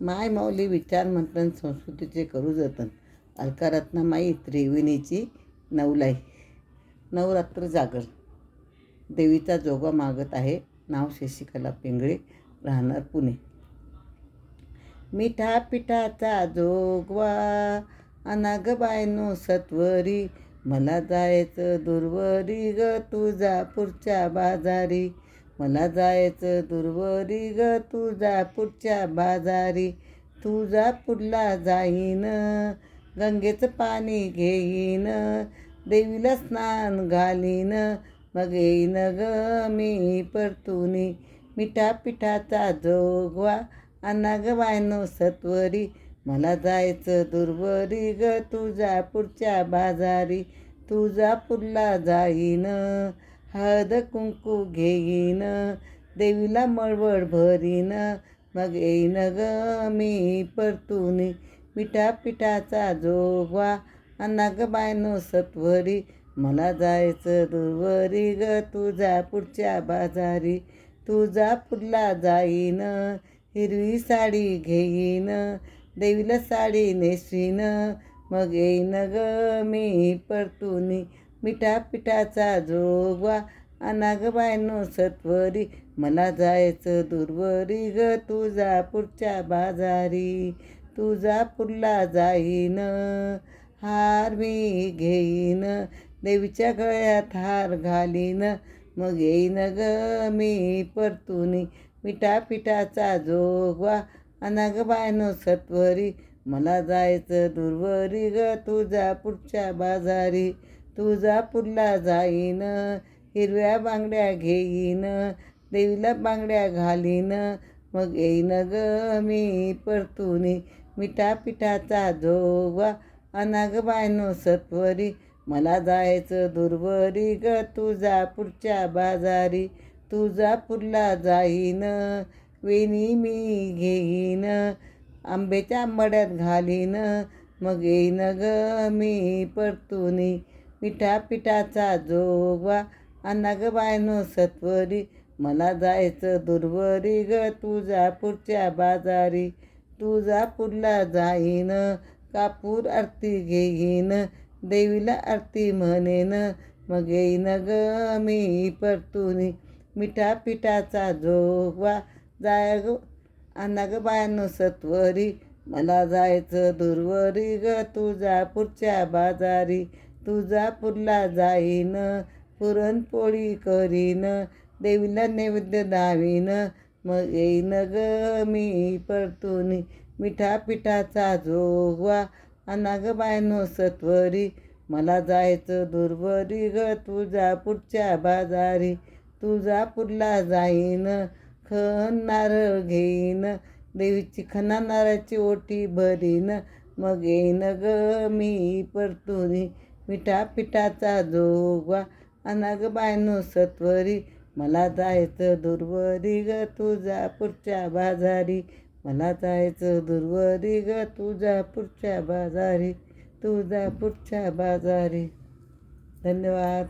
माय माऊली विचार मंथन संस्कृतीचे करू जतन. अलकारत्नामाई त्रिवेणीची नवलाई. नवरात्र जागर देवीचा जोगा मागत आहे. नाव शशिकला पिंगळे. राहणार पुणे. मिठा पिठाचा जोगवा अनाग बायनो सत्वरी. मला जायचं दुर्वरी ग तुझा पुढच्या बाजारी. मला जायचं दुर्वरी ग तुझा पुढच्या बाजारी. तुझा पुढला जाईन. गंगेचं पाणी घेईन. देवीला स्नान घालीन. मग येईन ग मी परतुनी. मिठा पिठाचा जोगवा अन्ना ग वायनो सत्वरी. मला जायचं दुर्वरी ग तुझा पुढच्या बाजारी. तुझा पुढला जाईन. हळद कुंकू घेईन देवीला मळवळ भरीन. मग येईन ग मी परतुनी मिठा पिठाचा जोगवा. अन्ना ग बायनो सत्वरी मला जायचं दुर्वरी ग तुझा पुढच्या बाजारी. तुझा पुरला जाईन हिरवी साडी घेईन देवीला साडी नेसवीन मग येईन ग मी परतुनी मिठा पिठाचा जोगवा अनाग बायनो सत्वरी. मला जायचं दुर्वरी ग तुझा पुढच्या बाजारी. तुझा जाईन हार मी घेईन. देवीच्या गळ्यात हार घालीन. मग येईन ग मी परतुनी. मिठा पिठाचा जोगवा अनाग बायनो सत्वरी. मला जायचं दुर्वरी ग तुझा पुढच्या बाजारी. तुळजापूरला जाईन हिरव्या बांगड्या घेईन देवीला बांगड्या घालीन. मग येईन ग मी परतुनी मिठा पिठाचा जोगवा अनाग बायनो सत्वरी. मला जायचं दुर्वरी ग तुळजापूरच्या बाजारी. तुळजापूरला जाईन वेणी मी घेईन आंब्याच्या आंबड्यात घालीन. मग येईन ग मी परतुनी मिठा पिठाचा जोगवा अन्ना बायनो सत्वरी. मला जायचं दुर्वरी ग तुझा पुढच्या बाजारी. तुझा जाईन कापूर आरती घेईन देवीला आरती म्हणेन. मग येईन ग मी परतुनी मिठा पिठाचा जोगवा. जाय ग अन्ना ग बायनो सत्वरी. मला जायचं दुर्वरी ग तुझा पुढच्या बाजारी. तुझा जाईन पुरणपोळी करीन देवीला नैवेद्य दावीन. मग येईन ग मी परतुनी मिठा पिठाचा जोगवा अनाग बायनो सत्वरी. मला जायचं दुर्वरी ग तुझा पुढच्या बाजारी. तुझा जाईन खण नारळ घेईन देवीची खना नारळाची ओटी भरीन. मग येईन ग मी परतुनी मिठा पिठाचा जोगवा अन्ना बायनो सत्वरी. मला जायचं दुर्वरी ग तुझा पुढच्या बाजारी. मला जायचं दुर्वरी ग तुझा पुढच्या बाजारी. तुझा पुढच्या बाजारी. धन्यवाद.